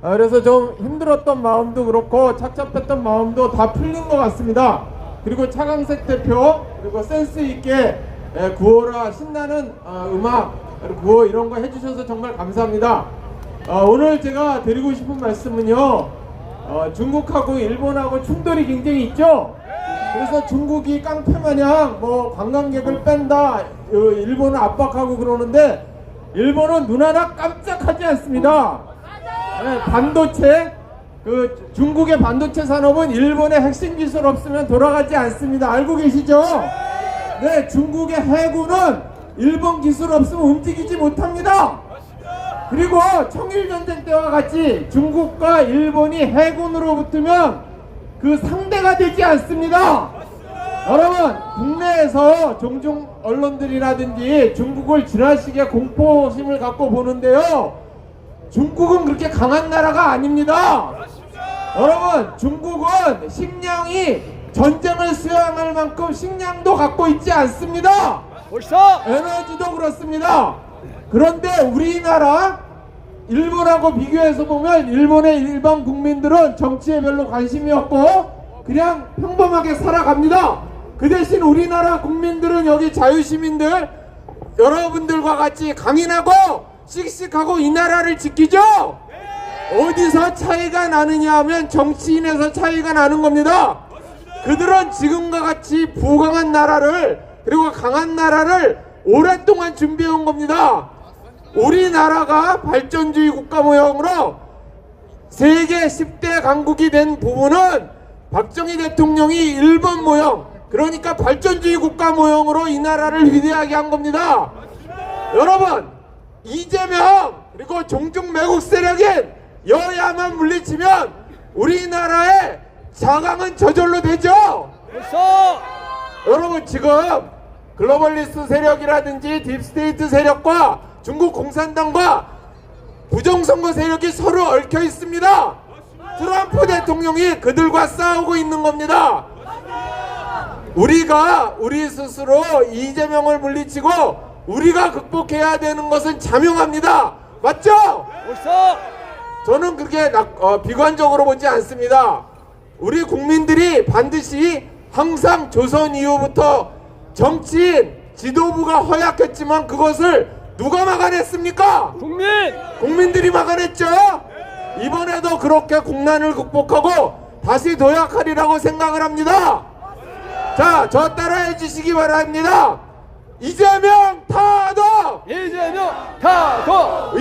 아, 그래서 좀 힘들었던 마음도 그렇고 착잡했던 마음도 다 풀린 것 같습니다. 그리고 차강색 대표 그리고 센스 있게 예, 구호라 신나는 어, 음악 구호 이런 거 해주셔서 정말 감사합니다. 어, 오늘 제가 드리고 싶은 말씀은요. 어, 중국하고 일본하고 충돌이 굉장히 있죠. 그래서 중국이 깡패 마냥 뭐 관광객을 뺀다, 어, 일본을 압박하고 그러는데 일본은 눈 하나 깜짝하지 않습니다. 네, 반도체 그 중국의 반도체 산업은 일본의 핵심 기술 없으면 돌아가지 않습니다. 알고 계시죠? 네, 중국의 해군은 일본 기술 없으면 움직이지 못합니다. 그리고 청일 전쟁 때와 같이 중국과 일본이 해군으로 붙으면 그 상대가 되지 않습니다. 여러분 국내에서 종종 언론들이라든지 중국을 지나치게 공포심을 갖고 보는데요. 중국은 그렇게 강한 나라가 아닙니다. 여러분 중국은 식량이 전쟁을 수행할 만큼 식량도 갖고 있지 않습니다. 벌써 에너지도 그렇습니다. 그런데 우리나라 일본하고 비교해서 보면 일본의 일반 국민들은 정치에 별로 관심이 없고 그냥 평범하게 살아갑니다. 그 대신 우리나라 국민들은 여기 자유시민들 여러분들과 같이 강인하고 씩씩하고 이 나라를 지키죠. 어디서 차이가 나느냐 하면 정치인에서 차이가 나는 겁니다. 그들은 지금과 같이 부강한 나라를 그리고 강한 나라를 오랫동안 준비해 온 겁니다. 우리나라가 발전주의 국가 모형으로 세계 10대 강국이 된 부분은 박정희 대통령이 일본 모형 그러니까 발전주의 국가 모형으로 이 나라를 위대하게 한 겁니다. 여러분 이재명 그리고 종중 매국 세력인 여야만 물리치면 우리나라의 자강은 저절로 되죠. 벌써 여러분 지금 글로벌리스트 세력이라든지 딥스테이트 세력과 중국 공산당과 부정선거 세력이 서로 얽혀 있습니다. 트럼프 대통령이 그들과 싸우고 있는 겁니다. 우리가 우리 스스로 이재명을 물리치고 우리가 극복해야 되는 것은 자명합니다. 맞죠? 벌써 저는 그렇게 낙- 어, 비관적으로 보지 않습니다. 우리 국민들이 반드시 항상 조선 이후부터 정치인 지도부가 허약했지만 그것을 누가 막아냈습니까? 국민 국민들이 막아냈죠. 이번에도 그렇게 국난을 극복하고 다시 도약하리라고 생각을 합니다. 자, 저 따라해 주시기 바랍니다. 이재명 타도